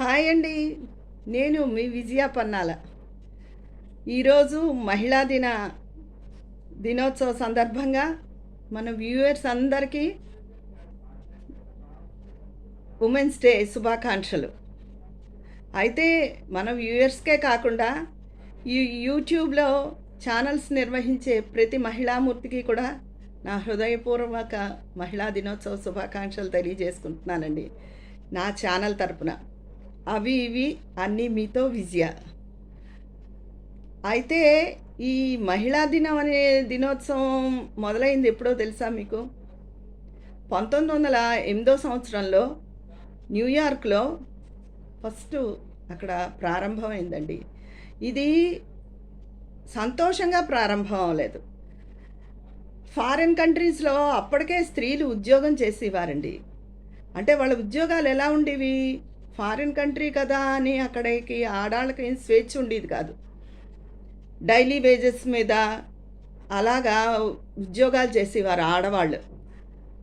Hi అండి. నేను మీ విజయ పన్నాల. ఈరోజు మహిళా దిన దినోత్సవ సందర్భంగా మన వ్యూవర్స్ అందరికీ ఉమెన్స్ డే శుభాకాంక్షలు. అయితే మన వ్యూయర్స్కే కాకుండా ఈ యూట్యూబ్లో ఛానల్స్ నిర్వహించే ప్రతి మహిళామూర్తికి కూడా నా హృదయపూర్వక మహిళా దినోత్సవ శుభాకాంక్షలు తెలియజేసుకుంటున్నానండి. నా ఛానల్ తరపున. అవి ఇవి అన్నీ మీతో విజయ. అయితే ఈ మహిళా దినం అనే దినోత్సవం మొదలైంది ఎప్పుడో తెలుసా మీకు? పంతొమ్మిది వందల ఎనిమిదో సంవత్సరంలో న్యూయార్క్లో ఫస్ట్ అక్కడ ప్రారంభమైందండి. ఇది సంతోషంగా ప్రారంభం అవ్వలేదు. ఫారిన్ కంట్రీస్లో అప్పటికే స్త్రీలు ఉద్యోగం చేసేవారండి. అంటే వాళ్ళ ఉద్యోగాలు ఎలా ఉండేవి? ఫారిన్ కంట్రీ కదా అని అక్కడికి ఆడాళ్ళకి ఏం స్వేచ్ఛ ఉండేది కాదు. డైలీ వేజెస్ మీద అలాగా ఉద్యోగాలు చేసేవారు ఆడవాళ్ళు.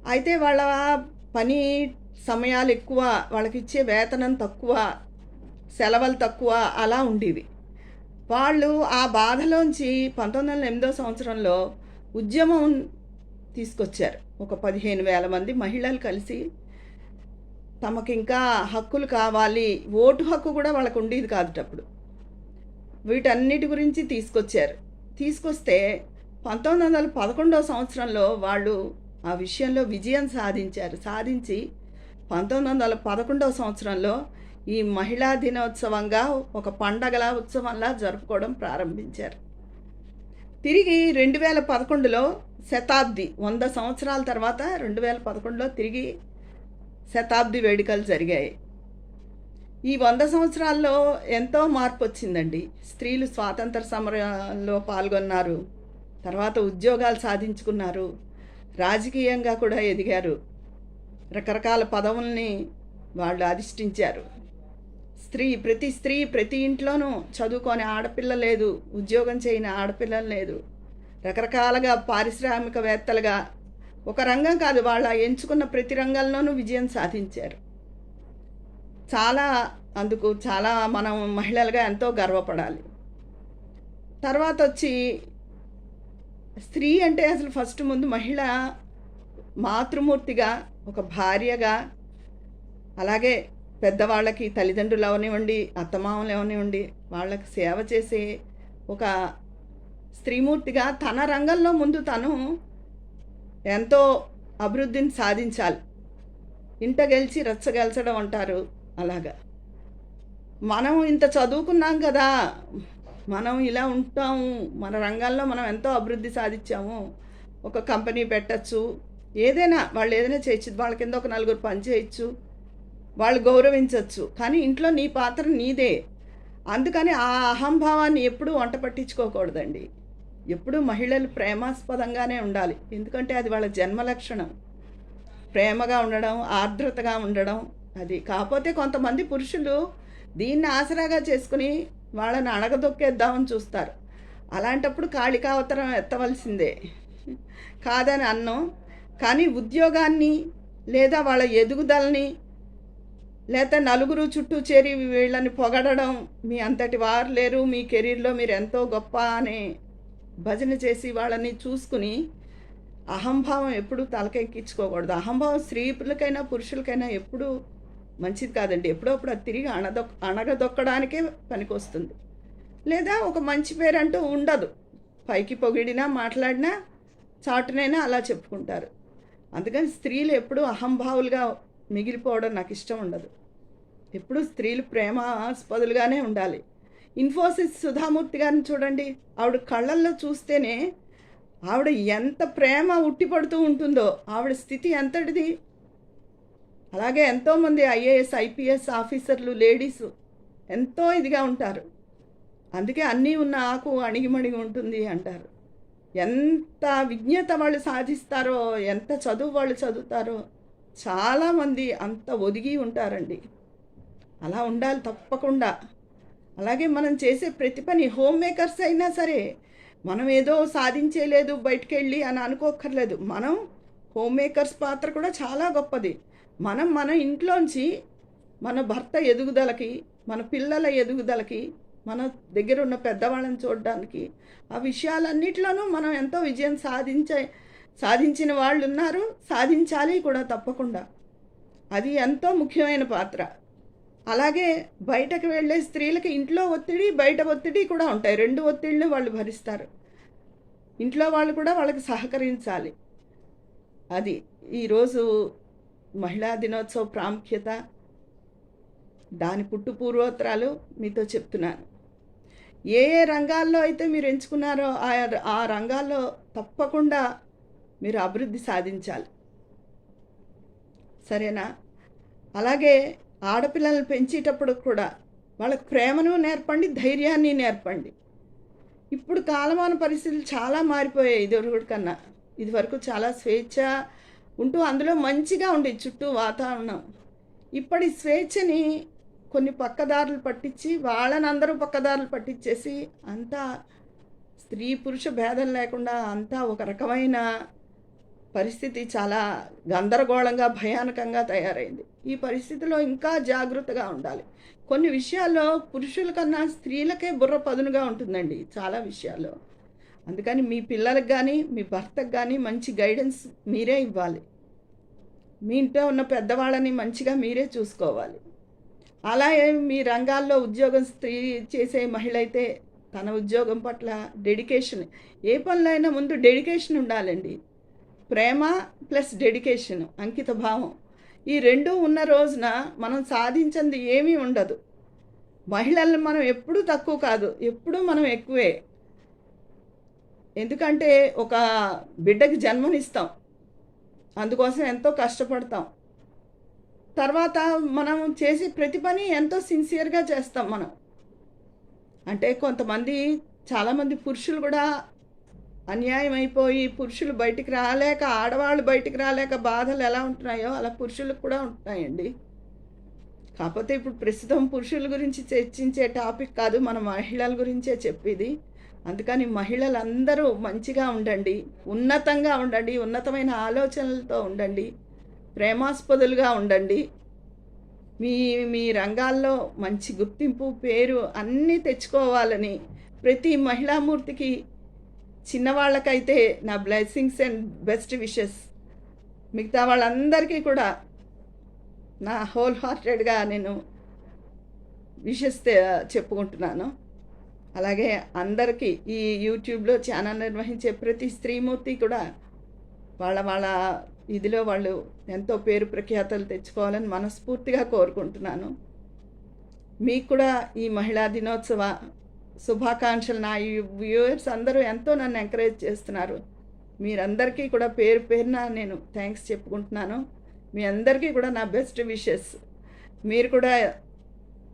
అయితే వాళ్ళ పని సమయాలు ఎక్కువ వాళ్ళకి ఇచ్చే వేతనం తక్కువ సెలవులు తక్కువ అలా ఉండేవి. వాళ్ళు ఆ బాధలోంచి పంతొమ్మిది వందల ఎనిమిదో సంవత్సరంలో ఉద్యమం తీసుకొచ్చారు. ఒక పదిహేను వేల మంది మహిళలు కలిసి తమకింకా హక్కులు కావాలి ఓటు హక్కు కూడా వాళ్ళకు ఉండేది కాదు అప్పుడు వీటన్నిటి గురించి తీసుకొచ్చారు. తీసుకొస్తే పంతొమ్మిది వందల పదకొండవ సంవత్సరంలో వాళ్ళు ఆ విషయంలో విజయం సాధించారు. సాధించి పంతొమ్మిది వందల పదకొండవ సంవత్సరంలో ఈ మహిళా దినోత్సవంగా ఒక పండగల ఉత్సవంలా జరుపుకోవడం ప్రారంభించారు. తిరిగి రెండు వేల పదకొండులో శతాబ్ది వంద సంవత్సరాల తర్వాత రెండు వేల పదకొండులో తిరిగి శతాబ్ది వేడుకలు జరిగాయి. ఈ వంద సంవత్సరాల్లో ఎంతో మార్పు వచ్చిందండి. స్త్రీలు స్వాతంత్ర సమరంలో పాల్గొన్నారు. తర్వాత ఉద్యోగాలు సాధించుకున్నారు. రాజకీయంగా కూడా ఎదిగారు. రకరకాల పదవుల్ని వాళ్ళు అధిష్ఠించారు. స్త్రీ ప్రతి స్త్రీ ప్రతి ఇంట్లోనూ చదువుకొని ఆడపిల్ల లేదు ఉద్యోగం చేయని ఆడపిల్ల లేదు. రకరకాలుగా పారిశ్రామికవేత్తలుగా ఒక రంగం కాదు వాళ్ళ ఎంచుకున్న ప్రతి రంగంలోనూ విజయం సాధించారు. చాలా అందుకు చాలా మనం మహిళలుగా ఎంతో గర్వపడాలి. తర్వాత వచ్చి స్త్రీ అంటే అసలు ఫస్ట్ ముందు మహిళ మాతృమూర్తిగా ఒక భార్యగా అలాగే పెద్దవాళ్ళకి తల్లిదండ్రులు అవనివ్వండి అత్తమామలు అవనివ్వండి వాళ్ళకి సేవ చేసే ఒక స్త్రీమూర్తిగా తన రంగంలో ముందు తను ఎంతో అభివృద్ధిని సాధించాలి. ఇంట గెలిచి రచ్చగెలచడం అంటారు అలాగా. మనం ఇంత చదువుకున్నాం కదా మనం ఇలా ఉంటాము మన రంగంలో మనం ఎంతో అభివృద్ధి సాధించాము ఒక కంపెనీ పెట్టచ్చు ఏదైనా వాళ్ళు ఏదైనా చేయొచ్చు వాళ్ళ కింద ఒక నలుగురు పని చేయొచ్చు వాళ్ళు గౌరవించవచ్చు కానీ ఇంట్లో నీ పాత్ర నీదే. అందుకని ఆ అహంభావాన్ని ఎప్పుడూ వంట పట్టించుకోకూడదండి. ఎప్పుడూ మహిళలు ప్రేమాస్పదంగానే ఉండాలి. ఎందుకంటే అది వాళ్ళ జన్మ లక్షణం. ప్రేమగా ఉండడం ఆర్ద్రతగా ఉండడం అది. కాకపోతే కొంతమంది పురుషులు దీన్ని ఆసరాగా చేసుకుని వాళ్ళని అణగదొక్కేద్దామని చూస్తారు. అలాంటప్పుడు కాళికావతరం ఎత్తవలసిందే. కాదని అన్నం కానీ ఉద్యోగాన్ని లేదా వాళ్ళ ఎదుగుదలని లేదా నలుగురు చుట్టూ చేరి వీళ్ళని పొగడడం మీ అంతటి వారు లేరు మీ కెరీర్లో మీరు ఎంతో గొప్ప అనే భజన చేసి వాళ్ళని చూసుకుని అహంభావం ఎప్పుడు తలకెక్కించుకోకూడదు. అహంభావం స్త్రీలకైనా పురుషులకైనా ఎప్పుడూ మంచిది కాదండి. ఎప్పుడప్పుడు అది తిరిగి అణదొక్ అణగదొక్కడానికే పనికొస్తుంది. లేదా ఒక మంచి పేరు అంటూ ఉండదు. పైకి పొగిడినా మాట్లాడినా చాటునైనా అలా చెప్పుకుంటారు. అందుకని స్త్రీలు ఎప్పుడూ అహంభావులుగా మిగిలిపోవడం నాకు ఇష్టం ఉండదు. ఎప్పుడు స్త్రీలు ప్రేమాస్పదులుగానే ఉండాలి. ఇన్ఫోసిస్ సుధామూర్తి గారిని చూడండి. ఆవిడ కళ్ళల్లో చూస్తేనే ఆవిడ ఎంత ప్రేమ ఉట్టిపడుతూ ఉంటుందో ఆవిడ స్థితి ఎంతటిది? అలాగే ఎంతోమంది ఐఏఎస్ ఐపీఎస్ ఆఫీసర్లు లేడీస్ ఎంతో ఇదిగా ఉంటారు. అందుకే అన్నీ ఉన్న ఆకు అణిగిమణిగి ఉంటుంది అంటారు. ఎంత విజ్ఞత వాళ్ళు సాధిస్తారో ఎంత చదువు వాళ్ళు చదువుతారో చాలామంది అంత ఒదిగి ఉంటారండి. అలా ఉండాలి తప్పకుండా. అలాగే మనం చేసే ప్రతి పని హోమ్ మేకర్స్ అయినా సరే మనం ఏదో సాధించేలేదు బయటకు వెళ్ళి అని అనుకోక్కర్లేదు. మనం హోమ్ మేకర్స్ పాత్ర కూడా చాలా గొప్పది. మనం మన ఇంట్లోంచి మన భర్త ఎదుగుదలకి మన పిల్లల ఎదుగుదలకి మన దగ్గర ఉన్న పెద్దవాళ్ళని చూడడానికి ఆ విషయాలన్నిటిలోనూ మనం ఎంతో విజయం సాధించే సాధించిన వాళ్ళు ఉన్నారు సాధించాలి కూడా తప్పకుండా. అది ఎంతో ముఖ్యమైన పాత్ర. అలాగే బయటకు వెళ్ళే స్త్రీలకి ఇంట్లో ఒత్తిడి బయట ఒత్తిడి కూడా ఉంటాయి. రెండు ఒత్తిళ్ళు వాళ్ళు భరిస్తారు. ఇంట్లో వాళ్ళు కూడా వాళ్ళకి సహకరించాలి. అది ఈరోజు మహిళా దినోత్సవ ప్రాముఖ్యత దాని పుట్టు పూర్వోత్తరాలు మీతో చెప్తున్నాను. ఏ ఏ రంగాల్లో అయితే మీరు ఎంచుకున్నారో ఆ ఆ రంగాల్లో తప్పకుండా మీరు అభివృద్ధి సాధించాలి. సరేనా? అలాగే ఆడపిల్లల్ని పెంచేటప్పుడు కూడా వాళ్ళకు ప్రేమను నేర్పండి ధైర్యాన్ని నేర్పండి. ఇప్పుడు కాలమాన పరిస్థితులు చాలా మారిపోయాయి ఇదివరకు కన్నా. ఇదివరకు చాలా స్వేచ్ఛ ఉంటూ అందులో మంచిగా ఉండేది చుట్టూ వాతావరణం. ఇప్పటి స్వేచ్ఛని కొన్ని పక్కదారులు పట్టించి వాళ్ళని అందరూ పక్కదారులు పట్టించేసి అంతా స్త్రీ పురుష భేదం లేకుండా అంతా ఒక రకమైన పరిస్థితి చాలా గందరగోళంగా భయానకంగా తయారైంది. ఈ పరిస్థితిలో ఇంకా జాగ్రత్తగా ఉండాలి. కొన్ని విషయాల్లో పురుషుల కన్నా స్త్రీలకే బుర్ర పదునుగా ఉంటుందండి చాలా విషయాల్లో. అందుకని మీ పిల్లలకు కానీ మీ భర్తకు కానీ మంచి గైడెన్స్ మీరే ఇవ్వాలి. మీ ఇంట్లో ఉన్న పెద్దవాళ్ళని మంచిగా మీరే చూసుకోవాలి. అలాగే మీ రంగాల్లో ఉద్యోగం స్త్రీ చేసే మహిళ అయితే తన ఉద్యోగం పట్ల డెడికేషన్ ఏ పనులైనా ముందు డెడికేషన్ ఉండాలండి. ప్రేమ ప్లస్ డెడికేషన్ అంకిత భావం. ఈ రెండు ఉన్న రోజున మనం సాధించింది ఏమీ ఉండదు. మహిళలను మనం ఎప్పుడూ తక్కువ కాదు ఎప్పుడూ మనం ఎక్కువే. ఎందుకంటే ఒక బిడ్డకి జన్మనిస్తాం. అందుకోసం ఎంతో కష్టపడతాం. తర్వాత మనం చేసే ప్రతి పని ఎంతో సిన్సియర్గా చేస్తాం మనం. అంటే కొంతమంది చాలామంది పురుషులు కూడా అన్యాయం అయిపోయి పురుషులు బయటికి రాలేక ఆడవాళ్ళు బయటికి రాలేక బాధలు ఎలా ఉంటున్నాయో అలా పురుషులకు కూడా ఉంటున్నాయండి కాకపోతే ఇప్పుడు ప్రస్తుతం పురుషుల గురించి చర్చించే టాపిక్ కాదు మన మహిళల గురించే చెప్పేది. అందుకని మహిళలందరూ మంచిగా ఉండండి ఉన్నతంగా ఉండండి ఉన్నతమైన ఆలోచనలతో ఉండండి ప్రేమాస్పదులుగా ఉండండి. మీ మీ రంగాల్లో మంచి గుర్తింపు పేరు అన్నీ తెచ్చుకోవాలని ప్రతి మహిళామూర్తికి చిన్నవాళ్ళకైతే నా బ్లెస్సింగ్స్ అండ్ బెస్ట్ విషెస్. మిగతా వాళ్ళందరికీ కూడా నా హోల్ హార్టెడ్గా నేను విషెస్ చెప్పుకుంటున్నాను. అలాగే అందరికీ ఈ యూట్యూబ్లో ఛానల్ నిర్వహించే ప్రతి స్త్రీమూర్తి కూడా వాళ్ళ వాళ్ళ ఇదిలో వాళ్ళు ఎంతో పేరు ప్రఖ్యాతలు తెచ్చుకోవాలని మనస్ఫూర్తిగా కోరుకుంటున్నాను. మీకు కూడా ఈ మహిళా దినోత్సవ శుభాకాంక్షలు. నా వ్యూవర్స్ అందరూ ఎంతో నన్ను ఎంకరేజ్ చేస్తున్నారు. మీరందరికీ కూడా పేరు పేరున నేను థ్యాంక్స్ చెప్పుకుంటున్నాను. మీ అందరికీ కూడా నా బెస్ట్ విషెస్. మీరు కూడా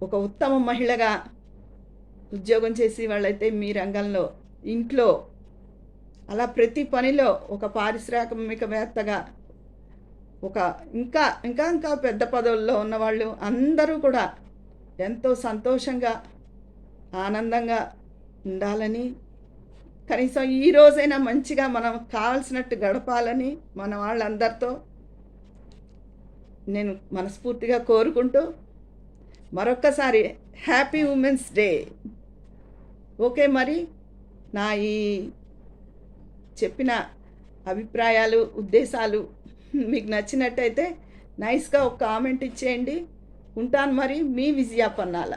ఒక ఉత్తమ మహిళగా ఉద్యోగం చేసి వాళ్ళైతే మీ రంగంలో ఇంట్లో అలా ప్రతి పనిలో ఒక పారిశ్రామికవేత్తగా ఒక ఇంకా ఇంకా ఇంకా పెద్ద పదవుల్లో ఉన్నవాళ్ళు అందరూ కూడా ఎంతో సంతోషంగా ఆనందంగా ఉండాలని కనీసం ఈ రోజైనా మంచిగా మనం కావాల్సినట్టు గడపాలని మన వాళ్ళందరితో నేను మనస్ఫూర్తిగా కోరుకుంటూ మరొక్కసారి హ్యాపీ ఉమెన్స్ డే. ఓకే మరి నా ఈ చెప్పిన అభిప్రాయాలు ఉద్దేశాలు మీకు నచ్చినట్టయితే నైస్గా ఒక కామెంట్ ఇచ్చేయండి. ఉంటాను మరి మీ విజయాపన్నాల